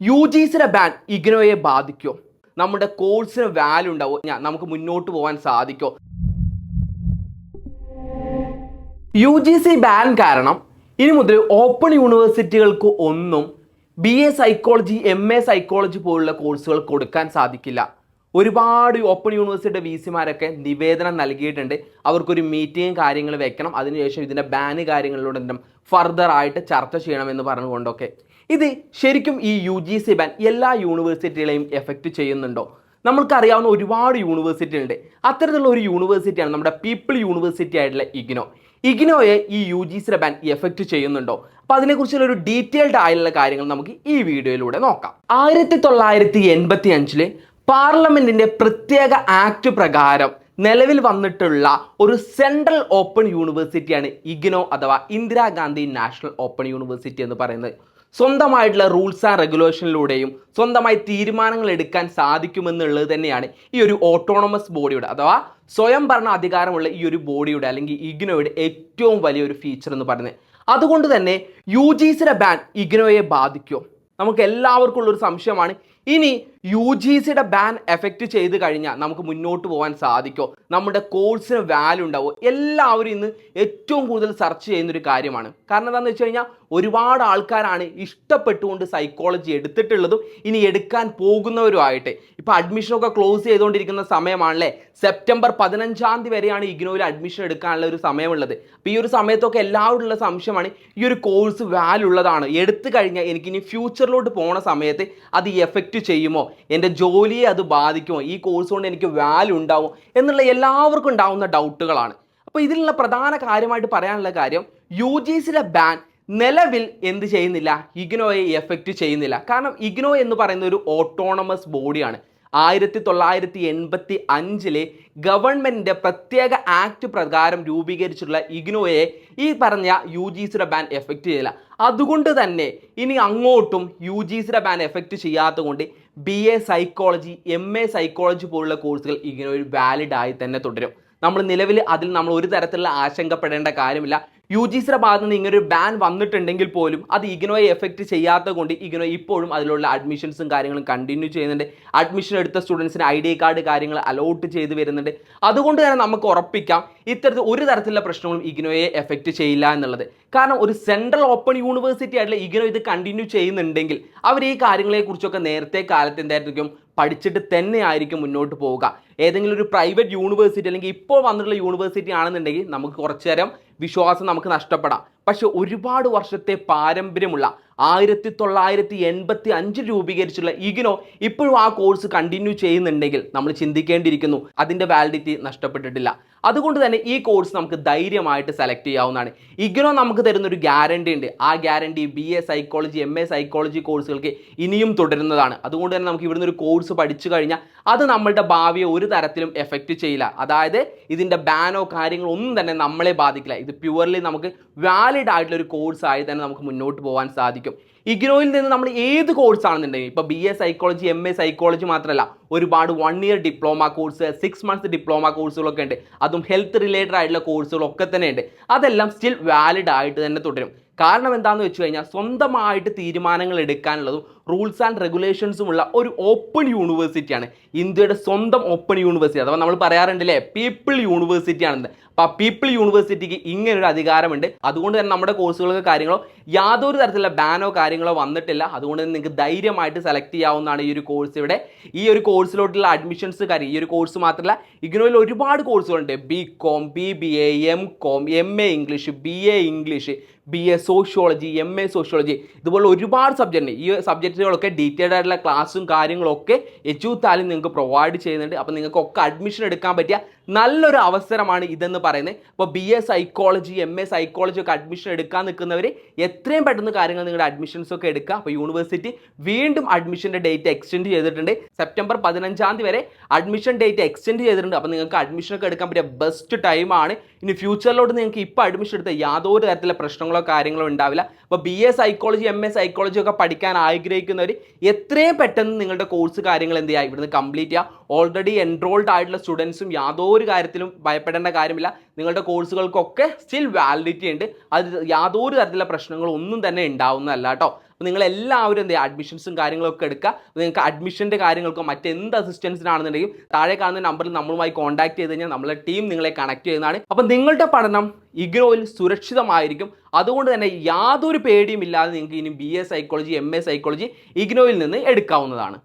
U G സിയുടെ ban ഇഗ്നോയെ ബാധിക്കോ? നമ്മുടെ കോഴ്സിന് വാല്യൂ ഉണ്ടാവോ? ഞാൻ നമുക്ക് മുന്നോട്ട് പോകാൻ സാധിക്കോ? യു ജി സി ബാൻ കാരണം ഇനി മുതൽ ഓപ്പൺ യൂണിവേഴ്സിറ്റികൾക്ക് ഒന്നും B A psychology M A psychology പോലുള്ള കോഴ്സുകൾ കൊടുക്കാൻ സാധിക്കില്ല. ഒരുപാട് ഓപ്പൺ യൂണിവേഴ്സിറ്റിയുടെ വി സിമാരൊക്കെ നിവേദനം നൽകിയിട്ടുണ്ട്. അവർക്കൊരു മീറ്റിംഗ് കാര്യങ്ങൾ വെക്കണം. അതിനുശേഷം ഇതിന്റെ ബാന് കാര്യങ്ങളിലൂടെ ഫർദർ ആയിട്ട് ചർച്ച ചെയ്യണമെന്ന് പറഞ്ഞുകൊണ്ടൊക്കെ. ഇത് ശരിക്കും ഈ യു ജി സി ബാൻ എല്ലാ യൂണിവേഴ്സിറ്റികളെയും എഫക്റ്റ് ചെയ്യുന്നുണ്ടോ? നമ്മൾക്കറിയാവുന്ന ഒരുപാട് യൂണിവേഴ്സിറ്റി ഉണ്ട് അത്തരത്തിലുള്ള ഒരു യൂണിവേഴ്സിറ്റിയാണ് നമ്മുടെ പീപ്പിൾ യൂണിവേഴ്സിറ്റി ആയിട്ടുള്ള ഇഗ്നോ. ഇഗ്നോയെ ഈ യു ജി സിയുടെ ബാൻ എഫക്റ്റ് ചെയ്യുന്നുണ്ടോ? അപ്പൊ അതിനെക്കുറിച്ചുള്ള ഒരു ഡീറ്റെയിൽഡ് ആയിട്ടുള്ള കാര്യങ്ങൾ നമുക്ക് ഈ വീഡിയോയിലൂടെ നോക്കാം. ആയിരത്തി തൊള്ളായിരത്തി എൺപത്തി അഞ്ചിൽ പാർലമെന്റിന്റെ പ്രത്യേക ആക്ട് പ്രകാരം നിലവിൽ വന്നിട്ടുള്ള ഒരു സെൻട്രൽ ഓപ്പൺ യൂണിവേഴ്സിറ്റിയാണ് ഇഗ്നോ അഥവാ ഇന്ദിരാഗാന്ധി നാഷണൽ ഓപ്പൺ യൂണിവേഴ്സിറ്റി എന്ന് പറയുന്നത്. സ്വന്തമായിട്ടുള്ള റൂൾസ് ആൻഡ് റെഗുലേഷനിലൂടെയും സ്വന്തമായി തീരുമാനങ്ങൾ എടുക്കാൻ സാധിക്കുമെന്നുള്ളത് തന്നെയാണ് ഈ ഒരു ഓട്ടോണമസ് ബോഡിയുടെ അഥവാ സ്വയം ഭരണ അധികാരമുള്ള ഈ ഒരു ബോഡിയുടെ അല്ലെങ്കിൽ ഇഗ്നോയുടെ ഏറ്റവും വലിയൊരു ഫീച്ചർ എന്ന് പറയുന്നത്. അതുകൊണ്ട് തന്നെ യു ജി സിയുടെ ബാൻ ഇഗ്നോയെ ബാധിക്കുമോ നമുക്ക് എല്ലാവർക്കും ഉള്ളൊരു സംശയമാണ് ഇനി യു ജി സിയുടെ ബാൻ എഫക്റ്റ് ചെയ്ത് കഴിഞ്ഞാൽ നമുക്ക് മുന്നോട്ട് പോകാൻ സാധിക്കുമോ നമ്മുടെ കോഴ്സിന് വാല്യൂ ഉണ്ടാവോ? എല്ലാവരും ഇന്ന് ഏറ്റവും കൂടുതൽ സെർച്ച് ചെയ്യുന്ന ഒരു കാര്യമാണ്. കാരണം എന്താണെന്ന് വെച്ച് കഴിഞ്ഞാൽ ഒരുപാട് ആൾക്കാരാണ് ഇഷ്ടപ്പെട്ടുകൊണ്ട് സൈക്കോളജി എടുത്തിട്ടുള്ളതും ഇനി എടുക്കാൻ പോകുന്നവരുമായിട്ട് ഇപ്പോൾ അഡ്മിഷനൊക്കെ ക്ലോസ് ചെയ്തുകൊണ്ടിരിക്കുന്ന സമയമാണല്ലേ? സെപ്റ്റംബർ പതിനഞ്ചാം തീയതി വരെയാണ് ഇഗ്നോയിൽ അഡ്മിഷൻ എടുക്കാനുള്ള ഒരു സമയമുള്ളത്. അപ്പോൾ ഈ ഒരു സമയത്തൊക്കെ എല്ലാവരും ഉള്ള സംശയമാണ് ഈ ഒരു കോഴ്സ് വാല്യൂ ഉള്ളതാണ്. എടുത്തു കഴിഞ്ഞാൽ എനിക്കിനി ഫ്യൂച്ചറിലോട്ട് പോണ സമയത്ത് അത് എഫക്റ്റ് ചെയ്യുമോ? എന്റെ ജോലിയെ അത് ബാധിക്കുമോ? ഈ കോഴ്സ് കൊണ്ട് എനിക്ക് വാല്യൂ ഉണ്ടാവും എന്നുള്ള എല്ലാവർക്കും ഉണ്ടാവുന്ന ഡൗട്ടുകളാണ് അപ്പോൾ ഇതിലുള്ള പ്രധാന കാര്യമായിട്ട് പറയാനുള്ള കാര്യം യു ജി സിയിലെ ബാൻ നിലവിൽ എന്ത് ചെയ്യുന്നില്ല? ഇഗ്നോയെ എഫക്റ്റ് ചെയ്യുന്നില്ല. കാരണം ഇഗ്നോ എന്ന് പറയുന്ന ഒരു ഓട്ടോണമസ് ബോഡിയാണ് ആയിരത്തി തൊള്ളായിരത്തി എൺപത്തി അഞ്ചിലെ ഗവൺമെന്റിന്റെ പ്രത്യേക ആക്ട് പ്രകാരം രൂപീകരിച്ചിട്ടുള്ള ഇഗ്നോയെ ഈ പറഞ്ഞ യു ജി സിയുടെ ബാൻ എഫക്റ്റ് ചെയ്യില്ല അതുകൊണ്ട് തന്നെ ഇനി അങ്ങോട്ടും യു ജി സിയുടെ ബാൻ എഫക്റ്റ് ചെയ്യാത്തത് കൊണ്ട് B A psychology M A psychology പോലുള്ള കോഴ്സുകൾ ഇഗ്നോയിൽ വാലിഡായി തന്നെ തുടരും. നമ്മൾ നിലവിൽ അതിൽ നമ്മൾ ഒരു തരത്തിലുള്ള ആശങ്കപ്പെടേണ്ട കാര്യമില്ല. യു ജി സിയുടെ ഭാഗത്ത് നിന്ന് ഇങ്ങനെ ഒരു ബാൻ വന്നിട്ടുണ്ടെങ്കിൽ പോലും അത് ഇഗ്നോയെ എഫക്റ്റ് ചെയ്യാത്തത് കൊണ്ട് ഇഗ്നോ ഇപ്പോഴും അതിലുള്ള അഡ്മിഷൻസും കാര്യങ്ങളും കണ്ടിന്യൂ ചെയ്യുന്നുണ്ട്. അഡ്മിഷൻ എടുത്ത സ്റ്റുഡൻസിന് ഐ ഡി കാർഡ് കാര്യങ്ങൾ അലോട്ട് ചെയ്ത് വരുന്നുണ്ട്. അതുകൊണ്ട് തന്നെ നമുക്ക് ഉറപ്പിക്കാം ഇത്തരത്തിൽ ഒരു തരത്തിലുള്ള പ്രശ്നങ്ങളും ഇഗ്നോയെ എഫക്റ്റ് ചെയ്യില്ല എന്നുള്ളത്. കാരണം ഒരു സെൻട്രൽ ഓപ്പൺ യൂണിവേഴ്സിറ്റി ആയിട്ടുള്ള ഇഗ്നോ ഇത് കണ്ടിന്യൂ ചെയ്യുന്നുണ്ടെങ്കിൽ അവർ ഈ കാര്യങ്ങളെക്കുറിച്ചൊക്കെ നേരത്തെ കാലത്ത് എന്തായിരിക്കും പഠിച്ചിട്ട് തന്നെ ആയിരിക്കും മുന്നോട്ട് പോവുക. ഏതെങ്കിലും ഒരു പ്രൈവറ്റ് യൂണിവേഴ്സിറ്റി അല്ലെങ്കിൽ ഇപ്പോൾ വന്നിട്ടുള്ള യൂണിവേഴ്സിറ്റി ആണെന്നുണ്ടെങ്കിൽ നമുക്ക് കുറച്ചു നേരം വിശ്വാസം നമുക്ക് നഷ്ടപ്പെടാം. പക്ഷെ ഒരുപാട് വർഷത്തെ പാരമ്പര്യമുള്ള ആയിരത്തി തൊള്ളായിരത്തി എൺപത്തി അഞ്ച് രൂപീകരിച്ചുള്ള ഇഗ്നോ ഇപ്പോഴും ആ കോഴ്സ് കണ്ടിന്യൂ ചെയ്യുന്നുണ്ടെങ്കിൽ നമ്മൾ ചിന്തിക്കേണ്ടിയിരിക്കുന്നു. അതിന്റെ വാലിഡിറ്റി നഷ്ടപ്പെട്ടിട്ടില്ല. അതുകൊണ്ട് തന്നെ ഈ കോഴ്സ് നമുക്ക് ധൈര്യമായിട്ട് സെലക്ട് ചെയ്യാവുന്നതാണ്. ഇഗ്നോ നമുക്ക് തരുന്നൊരു ഗ്യാരണ്ടി ഉണ്ട്. ആ guarantee B A psychology M A psychology കോഴ്സുകൾക്ക് ഇനിയും തുടരുന്നതാണ്. അതുകൊണ്ട് തന്നെ നമുക്ക് ഇവിടുന്ന് ഒരു കോഴ്സ് പഠിച്ചു കഴിഞ്ഞാൽ അത് നമ്മളുടെ ഭാവിയെ ഒരു തരത്തിലും എഫക്റ്റ് ചെയ്യില്ല. അതായത് ഇതിന്റെ ബാനോ കാര്യങ്ങളോ ഒന്നും തന്നെ നമ്മളെ ബാധിക്കില്ല. ഇത് പ്യുവർലി നമുക്ക് വാലിഡ് ആയിട്ടുള്ള ഒരു കോഴ്സ് ആയി തന്നെ നമുക്ക് മുന്നോട്ട് പോകാൻ സാധിക്കും. ഇഗ്നോയിൽ നിന്ന് നമ്മൾ ഏത് കോഴ്സ് ആണെന്നുണ്ടെങ്കിൽ ഇപ്പോൾ B A psychology M A psychology മാത്രമല്ല ഒരുപാട് one year diploma course six months diploma കോഴ്സുകളൊക്കെ ഉണ്ട്. അതും ഹെൽത്ത് റിലേറ്റഡ് ആയിട്ടുള്ള കോഴ്സുകളൊക്കെ തന്നെ ഉണ്ട്. അതെല്ലാം സ്റ്റിൽ വാലിഡ് ആയിട്ട് തന്നെ തുടരും. കാരണം എന്താണെന്ന് വെച്ച് കഴിഞ്ഞാൽ സ്വന്തമായിട്ട് തീരുമാനങ്ങൾ എടുക്കാനുള്ളതും റൂൾസ് ആൻഡ് റെഗുലേഷൻസും ഉള്ള ഒരു ഓപ്പൺ യൂണിവേഴ്സിറ്റിയാണ് ഇന്ത്യയുടെ സ്വന്തം ഓപ്പൺ യൂണിവേഴ്സിറ്റി അഥവാ നമ്മൾ പറയാറുണ്ടല്ലേ പീപ്പിൾ യൂണിവേഴ്സിറ്റി ആണെന്ന്. അപ്പോൾ ആ പീപ്പിൾ യൂണിവേഴ്സിറ്റിക്ക് ഇങ്ങനൊരു അധികാരമുണ്ട്. അതുകൊണ്ട് തന്നെ നമ്മുടെ കോഴ്സുകളൊക്കെ കാര്യങ്ങളോ യാതൊരു തരത്തിലുള്ള ബാനോ കാര്യങ്ങളോ വന്നിട്ടില്ല. അതുകൊണ്ട് തന്നെ നിങ്ങൾക്ക് ധൈര്യമായിട്ട് സെലക്ട് ചെയ്യാവുന്നതാണ് ഈ ഒരു കോഴ്സ് ഇവിടെ. ഈ ഒരു കോഴ്സിലോട്ടുള്ള അഡ്മിഷൻസ് കാര്യം ഈ ഒരു കോഴ്സ് മാത്രമല്ല ഇഗ്നോയിൽ ഒരുപാട് കോഴ്സുകളുണ്ട് B com B B A M com M A English B A English B A sociology M A sociology ഇതുപോലെ ഒരുപാട് സബ്ജക്റ്റ് ഈ സബ്ജക്റ്റുകളൊക്കെ ഡീറ്റെയിൽഡ് ആയിട്ടുള്ള ക്ലാസ്സും കാര്യങ്ങളൊക്കെ എച്ച് താലും നിങ്ങൾക്ക് പ്രൊവൈഡ് ചെയ്യുന്നുണ്ട്. അപ്പോൾ നിങ്ങൾക്കൊക്കെ അഡ്മിഷൻ എടുക്കാൻ പറ്റിയ നല്ലൊരു അവസരമാണ് ഇതെന്ന് പറയുന്നത്. ഇപ്പോൾ B A psychology M A psychology ഒക്കെ അഡ്മിഷൻ എടുക്കാൻ നിൽക്കുന്നവർ എത്രയും പെട്ടെന്ന് കാര്യങ്ങൾ നിങ്ങളുടെ അഡ്മിഷൻസ് ഒക്കെ എടുക്കുക. അപ്പോൾ യൂണിവേഴ്സിറ്റി വീണ്ടും അഡ്മിഷന്റെ ഡേറ്റ് എക്സ്റ്റെൻഡ് ചെയ്തിട്ടുണ്ട്. സെപ്റ്റംബർ പതിനഞ്ചാം തീയതി വരെ അഡ്മിഷൻ ഡേറ്റ് എക്സ്റ്റെൻഡ് ചെയ്തിട്ടുണ്ട്. അപ്പോൾ നിങ്ങൾക്ക് അഡ്മിഷൻ ഒക്കെ എടുക്കാൻ പറ്റിയ ബെസ്റ്റ് ടൈമാണ് ഇനി ഫ്യൂച്ചറിലോട്ട് നിങ്ങൾക്ക് ഇപ്പോൾ അഡ്മിഷൻ എടുത്ത യാതൊരു തരത്തിലുള്ള പ്രശ്നങ്ങളോ കാര്യങ്ങളോ ഉണ്ടാവില്ല. അപ്പോൾ B A psychology M A psychology ഒക്കെ പഠിക്കാൻ ആഗ്രഹിക്കുന്നവർ എത്രയും പെട്ടെന്ന് നിങ്ങളുടെ കോഴ്സ് കാര്യങ്ങൾ എന്ത് ചെയ്യുക? ഇവിടുന്ന് കംപ്ലീറ്റ് ചെയ്യുക. ഓൾറെഡി എൻറോൾഡ് ആയിട്ടുള്ള സ്റ്റുഡൻസും യാതൊരു കാര്യത്തിലും ഭയപ്പെടേണ്ട കാര്യമില്ല. നിങ്ങളുടെ കോഴ്സുകൾക്കൊക്കെ സ്റ്റിൽ വാലിഡിറ്റി ഉണ്ട്. അത് യാതൊരു തരത്തിലുള്ള പ്രശ്നങ്ങളും ഒന്നും തന്നെ ഉണ്ടാവുന്നതല്ല കേട്ടോ. അപ്പോൾ നിങ്ങൾ എല്ലാവരും എന്ത് ചെയ്യുക? അഡ്മിഷൻസും കാര്യങ്ങളൊക്കെ എടുക്കുക. നിങ്ങൾക്ക് അഡ്മിഷന്റെ കാര്യങ്ങൾക്കോ മറ്റെന്ത് അസിസ്റ്റൻസിനാണെന്നുണ്ടെങ്കിൽ താഴെ കാണുന്ന നമ്പറിൽ നമ്മളുമായി കോൺടാക്ട് ചെയ്ത് കഴിഞ്ഞാൽ നമ്മളെ ടീം നിങ്ങളെ കണക്ട് ചെയ്യുന്നതാണ്. അപ്പോൾ നിങ്ങളുടെ പഠനം ഇഗ്നോയിൽ സുരക്ഷിതമായിരിക്കും. അതുകൊണ്ട് തന്നെ യാതൊരു പേടിയും ഇല്ലാതെ നിങ്ങൾക്ക് ഇനി B A psychology M A psychology ഇഗ്നോയിൽ നിന്ന് എടുക്കാവുന്നതാണ്.